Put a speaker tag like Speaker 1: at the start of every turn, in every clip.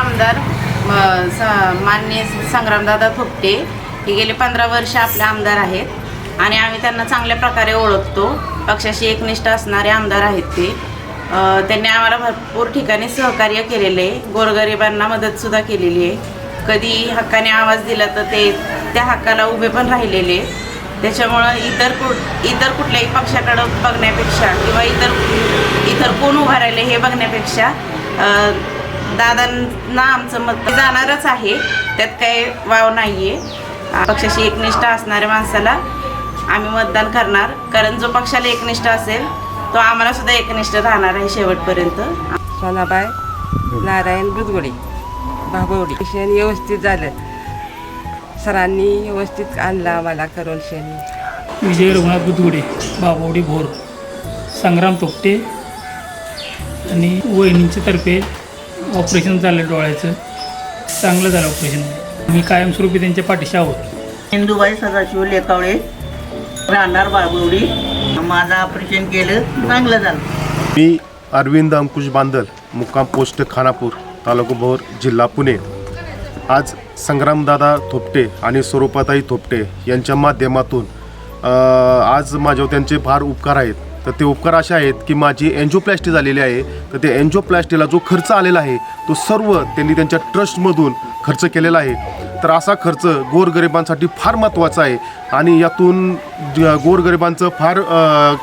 Speaker 1: आमदार मान्य स- माननीय संग्रामदादा थोपटे हे गेले पंधरा वर्ष आपले आमदार आहेत. आणि आम्ही त्यांना चांगल्या प्रकारे ओळखतो. पक्षाशी एकनिष्ठ असणारे आमदार आहेत ते. त्यांनी आम्हाला भरपूर ठिकाणी सहकार्य केलेले आहे. गोरगरिबांना मदतसुद्धा केलेली आहे. कधी हक्काने आवाज दिला तर ते त्या हक्काला उभे पण राहिलेले त्याच्यामुळं इतर कु इतर कुठल्याही पक्षाकडं बघण्यापेक्षा किंवा इतर इतर कोण उभा राहिले हे बघण्यापेक्षा दादांना आमचं मत जाणारच आहे. त्यात काही वाव नाही आहे पक्षाशी एकनिष्ठ असणाऱ्या माणसाला आम्ही मतदान करणार. कारण जो पक्षाला एकनिष्ठ असेल तो आम्हाला सुद्धा एकनिष्ठ राहणार आहे शेवटपर्यंत.
Speaker 2: सोनाबाई नारायण बुधगुडी भागवडी शेण व्यवस्थित झालं. सरांनी व्यवस्थित आणलं आम्हाला करून शेण.
Speaker 3: विजय रघुनाथ बुधगुडे बाबावडी भोर संग्राम तोपटे आणि वहिनींच्या तर्फे ऑपरेशन झालं डोळ्याचं. चांगलं झालं ऑपरेशन. मी कायमस्वरूपी त्यांच्या पाठीशी आहोत.
Speaker 4: इंदुबाई सदाशिव लेकावळे राहणार बागवडी माझं ऑपरेशन केलं चांगलं झालं.
Speaker 5: मी अरविंद अंकुश बांदल मुक्काम पोस्ट खानापूर तालुका भोर जिल्हा पुणे. आज संग्रामदादा थोपटे आणि स्वरूपाताई थोपटे यांच्या माध्यमातून अ, आज माझ्यावर त्यांचे फार उपकार आहेत. तर ते उपकार असे आहेत की माझी एन्जिओप्लॅस्टी झालेली आहे. तर ते एन्जिओप्लॅस्टीला जो खर्च आलेला आहे तो सर्व त्यांनी त्यांच्या ट्रस्टमधून खर्च केलेला आहे. तर असा खर्च गोरगरिबांसाठी फार महत्त्वाचा आहे आणि यातून गोरगरिबांचं फार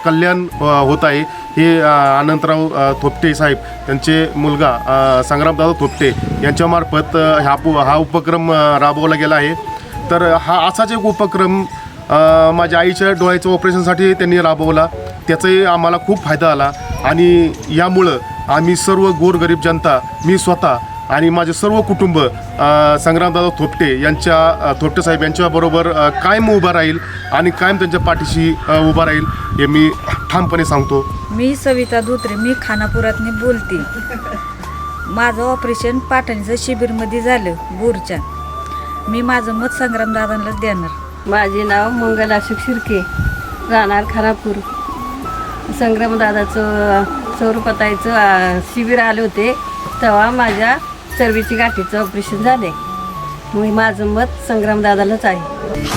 Speaker 5: कल्याण होत आहे. हे अनंतराव थोपटे साहेब त्यांचे मुलगा संग्रामदादा थोपटे यांच्यामार्फत हा हा उपक्रम राबवला गेला आहे. तर हा असाच एक उपक्रम माझ्या आईच्या डोळ्याच्या ऑपरेशनसाठी त्यांनी राबवला. त्याचाही आम्हाला खूप फायदा आला. आणि यामुळं आम्ही सर्व गोरगरीब जनता मी स्वतः आणि माझे सर्व कुटुंब संग्रामदादा थोपटे यांच्या थोपटेसाहेब थोपटे साहेब यांच्याबरोबर कायम उभा राहील आणि कायम त्यांच्या पाठीशी उभा राहील हे मी ठामपणे सांगतो.
Speaker 6: मी सविता धोत्रे मी खानापुरातनी बोलते. माझं ऑपरेशन पाटणचं शिबिरमध्ये झालं बोरच्या. मी माझं मत संग्रामदादांनाच देणार.
Speaker 7: माझे नाव मंगल अशोक शिर्के. राहणार खानापूर संग्रामदादाचं स्वरूपताईचं शिबिर आले होते. तेव्हा माझ्या चरबीची गाठीचं ऑपरेशन झाले. मग माझं मत संग्रामदादालाच आहे.